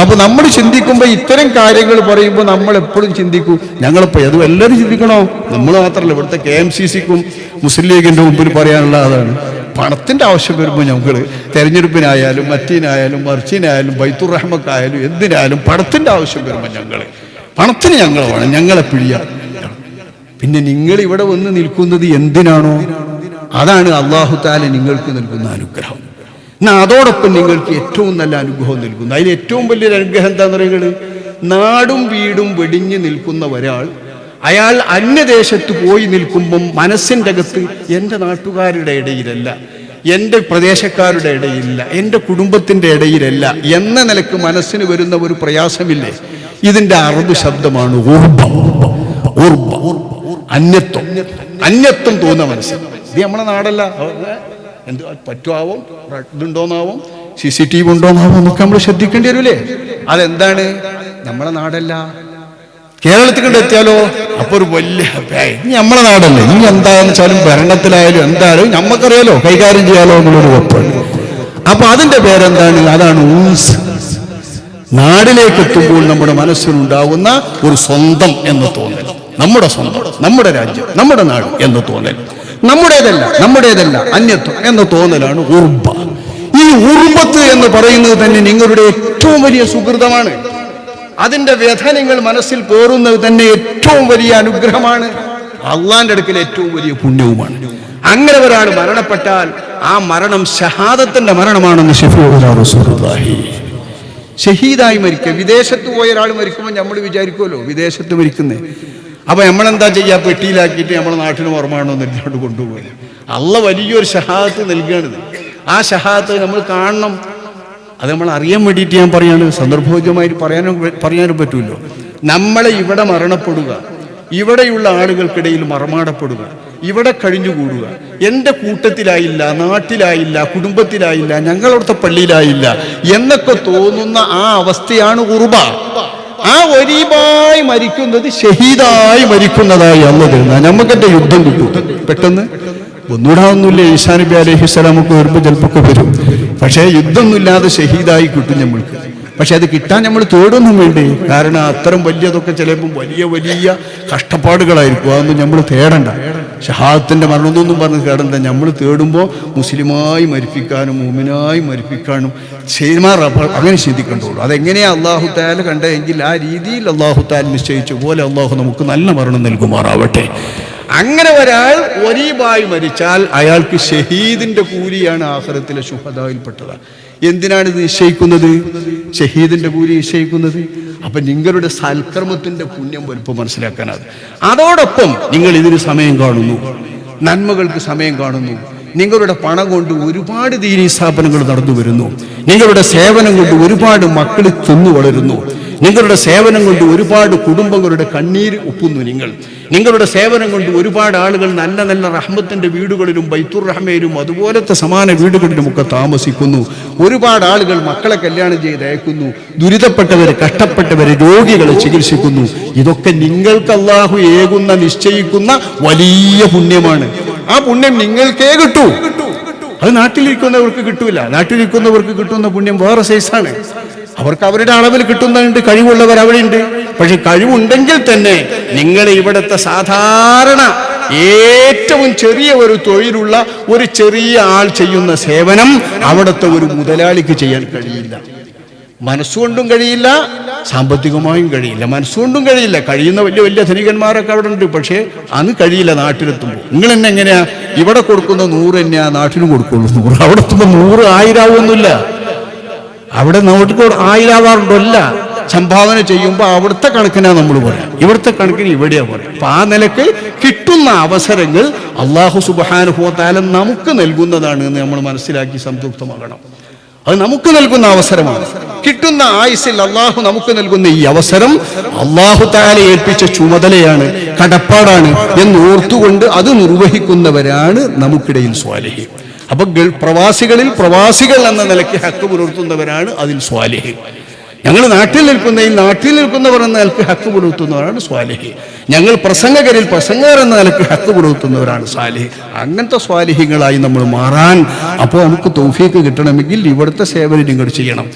അപ്പൊ നമ്മൾ ചിന്തിക്കുമ്പോൾ ഇത്തരം കാര്യങ്ങൾ പറയുമ്പോൾ നമ്മൾ എപ്പോഴും ചിന്തിക്കും. ഞങ്ങളിപ്പോൾ അത് എല്ലാവരും ചിന്തിക്കണോ? നമ്മൾ മാത്രമല്ല ഇവിടുത്തെ കെ എം സി സിക്കും മുസ്ലിം ലീഗിന്റെ മുമ്പിൽ പറയാനുള്ള അതാണ്. പണത്തിന്റെ ആവശ്യം വരുമ്പോൾ ഞങ്ങൾ തെരഞ്ഞെടുപ്പിനായാലും മറ്റീനായാലും മറിച്ചിനായാലും ബൈത്തുർ റഹ്മക്കായാലും എന്തിനായാലും പണത്തിന്റെ ആവശ്യം വരുമ്പോൾ ഞങ്ങൾ പണത്തിന് ഞങ്ങൾ വേണം ഞങ്ങളെ പിഴിയ. പിന്നെ നിങ്ങൾ ഇവിടെ വന്ന് നിൽക്കുന്നത് എന്തിനാണോ? അതാണ് അള്ളാഹു താല നിങ്ങൾക്ക് നൽകുന്ന അനുഗ്രഹം. എന്നാ അതോടൊപ്പം നിങ്ങൾക്ക് ഏറ്റവും നല്ല അനുഗ്രഹം നൽകുന്നു. അതിൽ ഏറ്റവും വലിയൊരു അനുഗ്രഹം എന്താന്ന് പറയുന്നത് നാടും വീടും വെടിഞ്ഞു നിൽക്കുന്ന ഒരാൾ അയാൾ അന്യദേശത്ത് പോയി നിൽക്കുമ്പം മനസ്സിന്റെ അകത്ത് എന്റെ നാട്ടുകാരുടെ ഇടയിലല്ല എന്റെ പ്രദേശക്കാരുടെ ഇടയിലല്ല എന്റെ കുടുംബത്തിന്റെ ഇടയിലല്ല എന്ന നിലയ്ക്ക് മനസ്സിന് വരുന്ന ഒരു പ്രയാസമില്ലേ? ഇതിന്റെ അറബ് ശബ്ദമാണ് അന്യത്വം. അന്യത്വം തോന്നുന്ന മനസ്സ്. ഇത് നമ്മളെ നാടല്ല. എന്ത് പറ്റുമാവും? ഇതുണ്ടോന്നാവും? സി സി ടി വി ഉണ്ടോന്നാവും? എന്നൊക്കെ നമ്മൾ ശ്രദ്ധിക്കേണ്ടി വരില്ലേ അതെന്താണ്? നമ്മളെ നാടല്ല. കേരളത്തിൽ കണ്ട് എത്തിയാലോ? അപ്പൊ ഒരു വലിയ നമ്മളെ നാടല്ലേ? ഇനി എന്താന്ന് വെച്ചാലും ഭരണത്തിലായാലും എന്തായാലും നമുക്കറിയാലോ കൈകാര്യം ചെയ്യാലോ എന്നുള്ളൊരു ഉറപ്പാണ്. അപ്പൊ അതിന്റെ പേരെന്താണ്? അതാണ് ഊസ്. നാടിലേക്ക് എത്തുമ്പോൾ നമ്മുടെ മനസ്സിനുണ്ടാകുന്ന ഒരു സ്വന്തം എന്ന് തോന്നൽ. നമ്മുടെ സ്വന്തം നമ്മുടെ രാജ്യം നമ്മുടെ നാട് എന്ന് തോന്നൽ. നമ്മുടേതല്ല നമ്മുടേതല്ല. അന്യത്വം എന്ന് തോന്നലാണ് ഉർബ ഈ ഉറുമ്പത്ത് എന്ന് പറയുന്നത് തന്നെ നിങ്ങളുടെ ഏറ്റവും വലിയ സുഹൃതമാണ്. അതിന്റെ വ്യഥ നിങ്ങൾ മനസ്സിൽ പേറുന്നത് തന്നെ ഏറ്റവും വലിയ അനുഗ്രഹമാണ്. അള്ളാന്റെ അടുക്കൽ ഏറ്റവും വലിയ പുണ്യവുമാണ്. അങ്ങനെ ഒരാൾ മരണപ്പെട്ടാൽ ആ മരണം ഷഹാദത്തിന്റെ മരണമാണെന്ന് ഷഹീദായി മരിക്കുക. വിദേശത്ത് പോയ ഒരാൾ മരിക്കുമ്പോൾ നമ്മൾ വിചാരിക്കുമല്ലോ വിദേശത്ത് മരിക്കുന്നേ. അപ്പൊ നമ്മളെന്താ ചെയ്യുക പെട്ടിയിലാക്കിയിട്ട് നമ്മളെ നാട്ടിന് പുറമാണോ എന്നിട്ട് കൊണ്ടുപോകുന്നത് അള്ള വലിയൊരു ഷഹാദത്ത് നൽകുകയാണിത് ആ ഷഹാദത്ത് നമ്മൾ കാണണം. അത് നമ്മൾ അറിയാൻ വേണ്ടിയിട്ട് ഞാൻ പറയാണ്. സന്ദർഭോചിതമായിട്ട് പറയാനും പറയാനും പറ്റുമല്ലോ നമ്മളെ ഇവിടെ മരണപ്പെടുക. ഇവിടെയുള്ള ആളുകൾക്കിടയിൽ മറമാടപ്പെടുക. ഇവിടെ കഴിഞ്ഞുകൂടുക. എന്റെ കൂട്ടത്തിലായില്ല നാട്ടിലായില്ല കുടുംബത്തിലായില്ല ഞങ്ങളവിടുത്തെ പള്ളിയിലായില്ല എന്നൊക്കെ തോന്നുന്ന ആ അവസ്ഥയാണ് ഉറുബ ആ ഒരീബായി മരിക്കുന്നത് ഷഹീദായി മരിക്കുന്നതായി അന്ന് തരുന്ന. നമുക്കെന്റെ യുദ്ധം കിട്ടും? പെട്ടെന്ന്? ഒന്നുകൂടാവുന്നില്ല ഈസാ നബി അലൈഹി സ്വലാമൊക്കെ വരുമ്പോൾ ചിലപ്പോൾ വരും. പക്ഷേ യുദ്ധമൊന്നുമില്ലാതെ ഷഹീദായി കിട്ടും നമ്മൾക്ക് പക്ഷെ അത് കിട്ടാൻ നമ്മൾ തേടൊന്നും വേണ്ടേ? കാരണം അത്തരം വലിയതൊക്കെ ചിലപ്പം വലിയ വലിയ കഷ്ടപ്പാടുകളായിരിക്കും. അതൊന്നും നമ്മൾ തേടണ്ട. ഷഹാദത്തിന്റെ മരണമൊന്നും പറഞ്ഞ് കേടണ്ട. നമ്മൾ തേടുമ്പോൾ മുസ്ലിമായി മരിപ്പിക്കാനും മോമിനായി മരിപ്പിക്കാനും ചെയ്മാർ അങ്ങനെ ചിന്തിക്കേണ്ടതുള്ളൂ. അതെങ്ങനെയാണ് അള്ളാഹു താല കണ്ടതെങ്കിൽ ആ രീതിയിൽ അള്ളാഹു താൽ നിശ്ചയിച്ച പോലെ അള്ളാഹു നമുക്ക് നല്ല മരണം നൽകുമാറാവട്ടെ. അങ്ങനെ ഒരാൾ ഒരീബായി മരിച്ചാൽ അയാൾക്ക് ഷഹീദിന്റെ കൂലിയാണ് ആഹ്റത്തിലെ ശുഹദായിൽപ്പെട്ടത്. എന്തിനാണ് ഇത് നിശ്ചയിക്കുന്നത്? ഷഹീദിന്റെ കൂലി നിശ്ചയിക്കുന്നത്? അപ്പൊ നിങ്ങളുടെ സൽക്കർമ്മത്തിന്റെ പുണ്യം വലുപ്പം മനസ്സിലാക്കാനാണ്. അതോടൊപ്പം നിങ്ങൾ ഇതിന് സമയം കാണുന്നു. നന്മകൾക്ക് സമയം കാണുന്നു. നിങ്ങളുടെ പണം കൊണ്ട് ഒരുപാട് ദീനീ സ്ഥാപനങ്ങൾ നടന്നു വരുന്നു. നിങ്ങളുടെ സേവനം കൊണ്ട് ഒരുപാട് മക്കൾ തിന്നു വളരുന്നു. നിങ്ങളുടെ സേവനം കൊണ്ട് ഒരുപാട് കുടുംബങ്ങളുടെ കണ്ണീര് ഒപ്പുന്നു നിങ്ങൾ. നിങ്ങളുടെ സേവനം കൊണ്ട് ഒരുപാട് ആളുകൾ നല്ല നല്ല റഹ്മത്തിന്റെ വീടുകളിലും ബൈത്തുർ റഹ്മയിലും അതുപോലത്തെ സമാന വീടുകളിലും ഒക്കെ താമസിക്കുന്നു. ഒരുപാട് ആളുകൾ മക്കളെ കല്യാണം ചെയ്ത് അയക്കുന്നു ദുരിതപ്പെട്ടവരെ കഷ്ടപ്പെട്ടവരെ രോഗികളെ ചികിത്സിക്കുന്നു. ഇതൊക്കെ നിങ്ങൾക്ക് അള്ളാഹു ഏകുന്ന നിശ്ചയിക്കുന്ന വലിയ പുണ്യമാണ്. ആ പുണ്യം നിങ്ങൾക്കേ കിട്ടൂ. അത് നാട്ടിലിരിക്കുന്നവർക്ക് കിട്ടൂല. നാട്ടിലിരിക്കുന്നവർക്ക് കിട്ടുന്ന പുണ്യം വേറെ സൈസാണ് അവർക്ക് അവരുടെ അളവിൽ കിട്ടുന്നുണ്ട് കഴിവുള്ളവർ അവിടെയുണ്ട്. പക്ഷെ കഴിവുണ്ടെങ്കിൽ തന്നെ നിങ്ങൾ ഇവിടുത്തെ സാധാരണ ഏറ്റവും ചെറിയ ഒരു തൊഴിലുള്ള ഒരു ചെറിയ ആൾ ചെയ്യുന്ന സേവനം അവിടുത്തെ ഒരു മുതലാളിക്ക് ചെയ്യാൻ കഴിയില്ല. മനസ്സുകൊണ്ടും കഴിയില്ല സാമ്പത്തികമായും കഴിയില്ല. മനസ്സുകൊണ്ടും കഴിയില്ല. കഴിയുന്ന വലിയ വലിയ ധനികന്മാരൊക്കെ അവിടെ ഉണ്ട് പക്ഷേ അന്ന് കഴിയില്ല നാട്ടിലെത്തുമ്പോൾ. നിങ്ങൾ തന്നെ എങ്ങനെയാ? ഇവിടെ കൊടുക്കുന്ന നൂറ് തന്നെയാ നാട്ടിലും കൊടുക്കുള്ളൂ. നൂറ് അവിടെ എത്തുമ്പോൾ നൂറ് ആയിരാവൊന്നുമില്ല അവിടെ നമുക്ക് ആയിരാവാറുണ്ടല്ല. സംഭാവന ചെയ്യുമ്പോൾ അവിടുത്തെ കണക്കിനാ നമ്മൾ പറയാം ഇവിടുത്തെ കണക്കിന് ഇവിടെയാ പറയാം അപ്പൊ ആ നിലയ്ക്ക് കിട്ടുന്ന അവസരങ്ങൾ അള്ളാഹു സുബാനുഭവത്താലം നമുക്ക് നൽകുന്നതാണ് എന്ന് നമ്മൾ മനസ്സിലാക്കി സംതൃപ്തമാകണം. അത് നമുക്ക് നൽകുന്ന അവസരമാണ്. കിട്ടുന്ന ആയുസിൽ അള്ളാഹു നമുക്ക് നൽകുന്ന ഈ അവസരം അള്ളാഹു താല ഏൽപ്പിച്ച ചുമതലയാണ് കടപ്പാടാണ് എന്ന് ഓർത്തുകൊണ്ട് അത് നിർവഹിക്കുന്നവരാണ് നമുക്കിടയിൽ സ്വാലിഹി അപ്പൊ പ്രവാസികളിൽ പ്രവാസികൾ എന്ന നിലയ്ക്ക് ഹക്ക് പുലർത്തുന്നവരാണ് അതിൽ സ്വാലിഹി. ഞങ്ങൾ നാട്ടിൽ നിൽക്കുന്ന ഈ നാട്ടിൽ നിൽക്കുന്നവർ എന്ന നിലയ്ക്ക് ഹക്ക് പുലർത്തുന്നവരാണ് സ്വാലിഹി. ഞങ്ങൾ പ്രസംഗകരിൽ പ്രസംഗകർ എന്ന നിലയ്ക്ക് ഹക്ക് പുലർത്തുന്നവരാണ് സ്വാലിഹി. അങ്ങനത്തെ സ്വാലിഹികളായി നമ്മൾ മാറാൻ അപ്പോൾ നമുക്ക് തൗഫീക്ക് കിട്ടണമെങ്കിൽ ഇവിടുത്തെ സേവനം നിങ്ങൾ ചെയ്യണം.